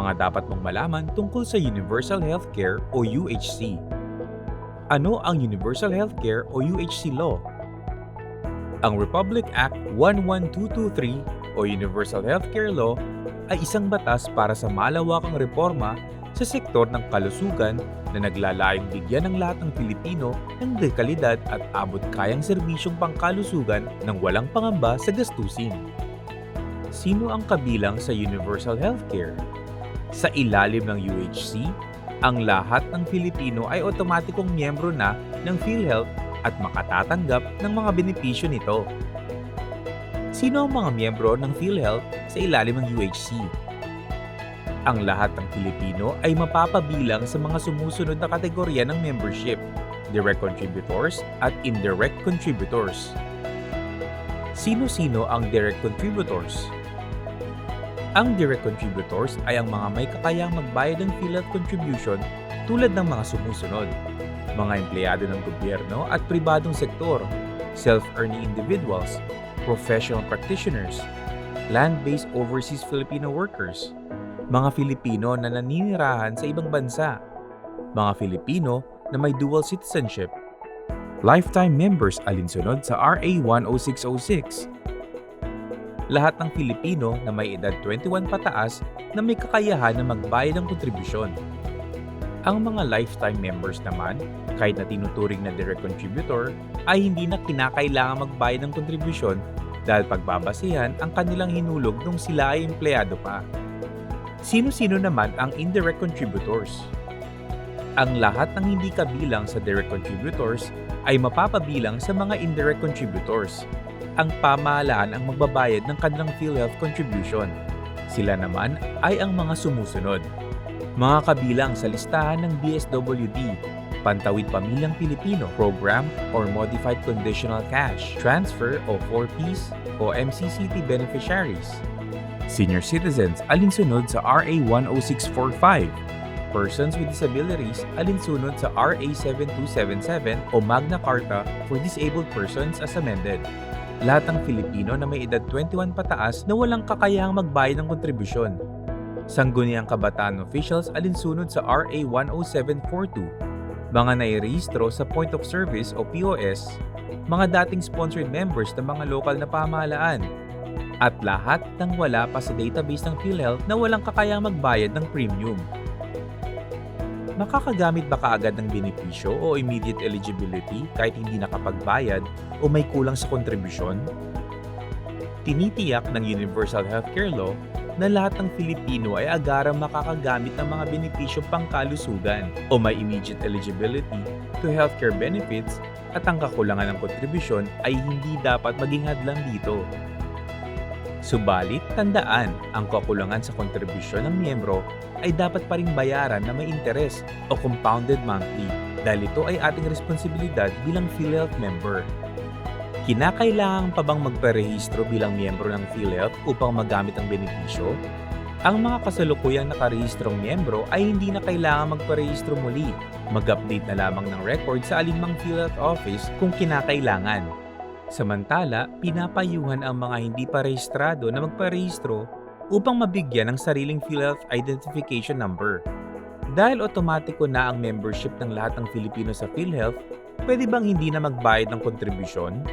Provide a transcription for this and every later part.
Mga dapat mong malaman tungkol sa Universal Healthcare o UHC. Ano ang Universal Healthcare o UHC Law? Ang Republic Act 11223 o Universal Healthcare Law ay isang batas para sa malawakang reforma sa sektor ng kalusugan na naglalayong bigyan ng lahat ng Pilipino ng dekalidad at abot kayang serbisyong pangkalusugan ng walang pangamba sa gastusin. Sino ang kabilang sa Universal Healthcare? Sa ilalim ng UHC, ang lahat ng Pilipino ay otomatikong miyembro na ng PhilHealth at makatatanggap ng mga benepisyo nito. Sino ang mga miyembro ng PhilHealth sa ilalim ng UHC? Ang lahat ng Pilipino ay mapapabilang sa mga sumusunod na kategorya ng membership, direct contributors at indirect contributors. Sino-sino ang direct contributors? Ang direct contributors ay ang mga may kakayang magbayad ng PhilHealth contribution tulad ng mga sumusunod. Mga empleyado ng gobyerno at pribadong sektor, self-earning individuals, professional practitioners, land-based overseas Filipino workers, mga Filipino na naninirahan sa ibang bansa, mga Filipino na may dual citizenship, lifetime members alinsunod sa RA 10606, lahat ng Filipino na may edad 21 pataas na may kakayahan na magbayad ng kontribusyon. Ang mga lifetime members naman, kahit na tinuturing na direct contributor, ay hindi na kinakailangan magbayad ng kontribusyon dahil pagbabasihan ang kanilang hinulog nung sila ay empleyado pa. Sino-sino naman ang indirect contributors? Ang lahat ng hindi kabilang sa direct contributors ay mapapabilang sa mga indirect contributors ang pamahalaan ang magbabayad ng kanilang PhilHealth contribution. Sila naman ay ang mga sumusunod. Mga kabilang sa listahan ng DSWD, Pantawid Pamilyang Pilipino Program or Modified Conditional Cash, Transfer o 4Ps o MCCT beneficiaries. Senior citizens alinsunod sa RA 10645. Persons with disabilities alinsunod sa RA 7277 o Magna Carta for Disabled Persons as amended lahat ng Filipino na may edad 21 pataas na walang kakayahang magbayad ng kontribusyon. Sangguniang kabataan officials alinsunod sa RA 10742, mga nairehistro sa Point of Service o POS, mga dating sponsored members ng mga lokal na pamahalaan, at lahat ng wala pa sa database ng PhilHealth na walang kakayahang magbayad ng premium. Makakagamit ba kaagad ng benepisyo o immediate eligibility kahit hindi nakapagbayad o may kulang sa kontribusyon? Tinitiyak ng Universal Healthcare Law na lahat ng Filipino ay agarang makakagamit ng mga benepisyo pangkalusugan o may immediate eligibility to healthcare benefits at ang kakulangan ng kontribusyon ay hindi dapat maging hadlang dito. Subalit, tandaan, ang kakulangan sa kontribusyon ng miyembro ay dapat pa rin bayaran na may interes o compounded monthly dahil ito ay ating responsibilidad bilang PhilHealth member. Kinakailangan pa bang magparehistro bilang miyembro ng PhilHealth upang magamit ang benepisyo? Ang mga kasalukuyang nakarehistrong miyembro ay hindi na kailangan magparehistro muli. Mag-update na lamang ng record sa alinmang PhilHealth office kung kinakailangan. Samantala, pinapayuhan ang mga hindi pa rehistrado na magparehistro upang mabigyan ng sariling PhilHealth Identification Number. Dahil otomatiko na ang membership ng lahat ng Filipino sa PhilHealth, pwede bang hindi na magbayad ng kontribusyon?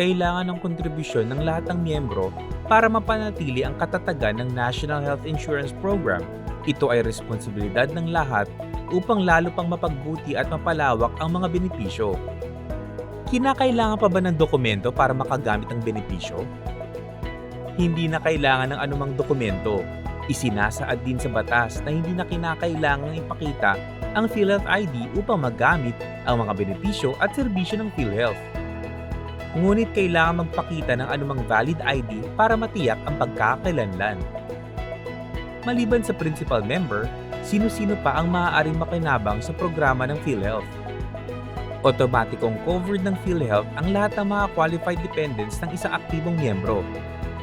Kailangan ng kontribusyon ng lahat ng miyembro para mapanatili ang katatagan ng National Health Insurance Program. Ito ay responsibilidad ng lahat upang lalo pang mapagbuti at mapalawak ang mga benepisyo. Kinakailangan pa ba ng dokumento para makagamit ng benepisyo? Hindi na kailangan ng anumang dokumento. Isinasaad din sa batas na hindi na kinakailangang ipakita ang PhilHealth ID upang magamit ang mga benepisyo at serbisyo ng PhilHealth. Ngunit kailangan magpakita ng anumang valid ID para matiyak ang pagkakakilanlan. Maliban sa principal member, sino-sino pa ang maaaring makinabang sa programa ng PhilHealth? Otomatikong covered ng PhilHealth ang lahat ng mga qualified dependents ng isang aktibong miyembro.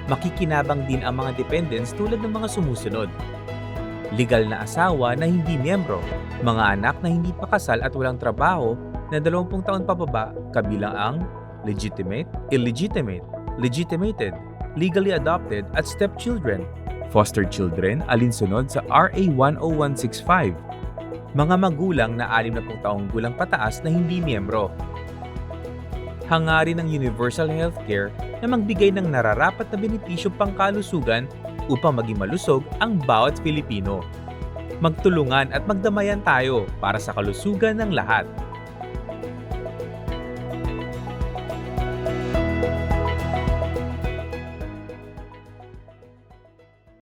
Makikinabang din ang mga dependents tulad ng mga sumusunod. Legal na asawa na hindi miyembro, mga anak na hindi pa kasal at walang trabaho na 20 taon pababa kabilang ang legitimate, illegitimate, legitimated, legally adopted at stepchildren, Foster children alinsunod sa RA 10165. Mga magulang na 60 taong gulang pataas na hindi miyembro. Hangarin ng universal healthcare na magbigay ng nararapat na benepisyo pangkalusugan upang maging malusog ang bawat Pilipino. Magtulungan at magdamayan tayo para sa kalusugan ng lahat.